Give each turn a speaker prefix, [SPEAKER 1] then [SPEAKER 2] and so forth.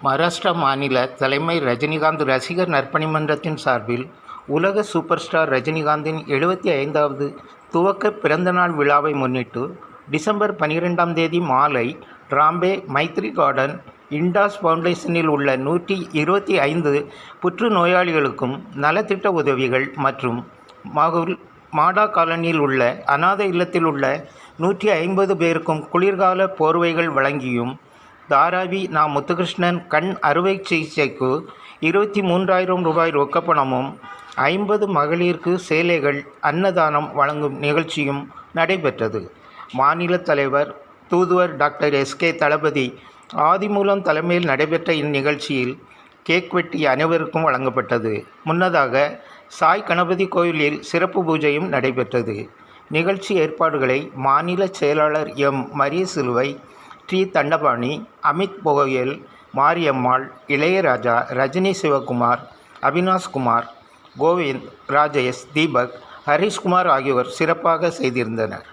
[SPEAKER 1] மகாராஷ்டிரா மாநில தலைமை ரஜினிகாந்த் ரசிகர் நற்பணி மன்றத்தின் சார்பில் உலக சூப்பர் ஸ்டார் ரஜினிகாந்தின் எழுபத்தி ஐந்தாவது துவக்க பிறந்தநாள் விழாவை முன்னிட்டு டிசம்பர் பனிரெண்டாம் தேதி மாலை ராம்பே மைத்ரி கார்டன் இண்டாஸ் ஃபவுண்டேஷனில் உள்ள நூற்றி இருபத்தி ஐந்து புற்றுநோயாளிகளுக்கும் நலத்திட்ட உதவிகள் மற்றும் மகுல் மாடா காலனியில் உள்ள அனாதை இல்லத்தில் உள்ள நூற்றி ஐம்பது பேருக்கும் குளிர்கால போர்வைகள் வழங்கியும் தாராவி நா முத்துகிருஷ்ணன் கண் அறுவை சிகிச்சைக்கு இருபத்தி மூன்றாயிரம் ரூபாய் ரொக்கப்பணமும் ஐம்பது மகளிருக்கு சேலைகள் அன்னதானம் வழங்கும் நிகழ்ச்சியும் நடைபெற்றது. மாநில தலைவர் தூதுவர் டாக்டர் எஸ்கே தளபதி ஆதிமூலம் தலைமையில் நடைபெற்ற இந்நிகழ்ச்சியில் கேக் வெட்டி அனைவருக்கும் வழங்கப்பட்டது. முன்னதாக சாய் கணபதி கோயிலில் சிறப்பு பூஜையும் நடைபெற்றது. நிகழ்ச்சி ஏற்பாடுகளை மாநில செயலாளர் எம் மரிய சிலுவை டி தண்டபாணி அமித் புகையல் மாரியம்மாள் இளையராஜா ரஜினி சிவகுமார் அவினாஷ்குமார் கோவிந்த் ராஜேஷ் தீபக் ஹரிஷ்குமார் ஆகியோர் சிறப்பாக செய்திருந்தனர்.